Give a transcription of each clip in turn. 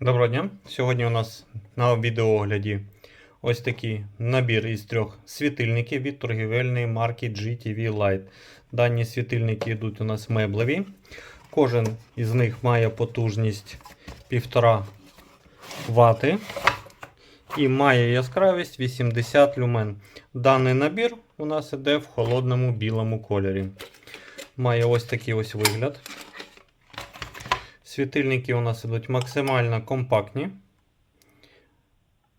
Доброго дня! Сьогодні у нас на відеоогляді ось такий набір із трьох світильників від торгівельної марки GTV Light. Дані світильники йдуть у нас меблеві. Кожен із них має потужність 1,5 Вт і має яскравість 80 люмен. Даний набір у нас іде в холодному білому кольорі. Має ось такий ось вигляд. Світильники у нас ідуть максимально компактні.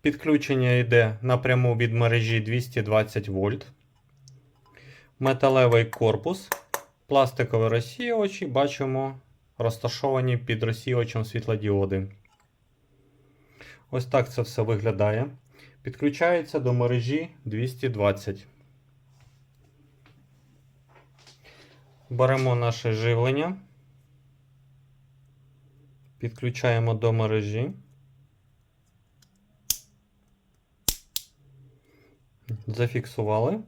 Підключення йде напряму від мережі 220 вольт. Металевий корпус, пластикові розсіювачі бачимо розташовані під розсіювачем світлодіоди. Ось так це все виглядає. Підключається до мережі 220. Беремо наше живлення. Підключаємо до мережі. Зафіксували.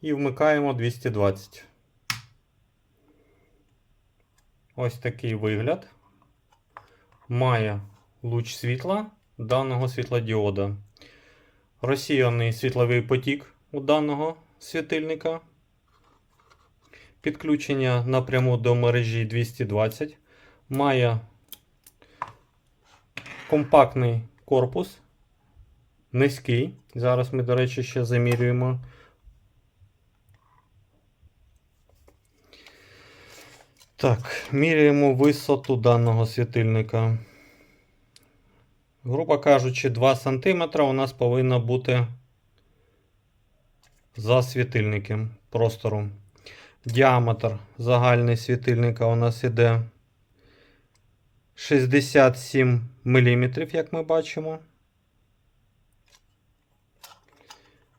І вмикаємо 220. Ось такий вигляд. Має луч світла даного світлодіода. Розсіяний світловий потік у даного світильника. Підключення напряму до мережі 220. Має компактний корпус, низький. Зараз ми, до речі, ще замірюємо. Так, міряємо висоту даного світильника. Грубо кажучи, 2 см у нас повинно бути за світильником простору. Діаметр загальний світильника у нас іде 67 мм, як ми бачимо.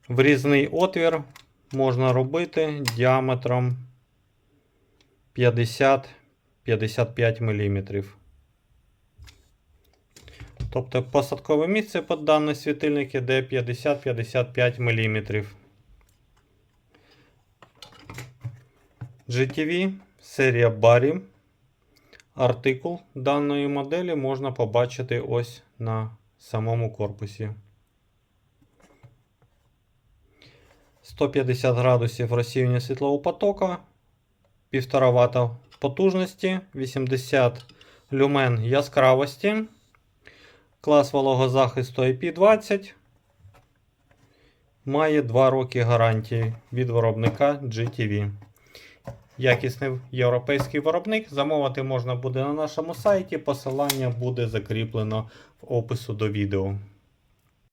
Врізний отвір можна робити діаметром 50-55 мм. Тобто посадкове місце під даний світильник іде 50-55 мм. GTV серія Barry. Артикул даної моделі можна побачити ось на самому корпусі. 150 градусів розсіювання світлового потока, 1,5 Вт потужності, 80 люмен яскравості, клас вологозахисту IP20. Має 2 роки гарантії від виробника GTV якісний європейський виробник. Замовити можна буде на нашому сайті. Посилання буде закріплено в опису до відео.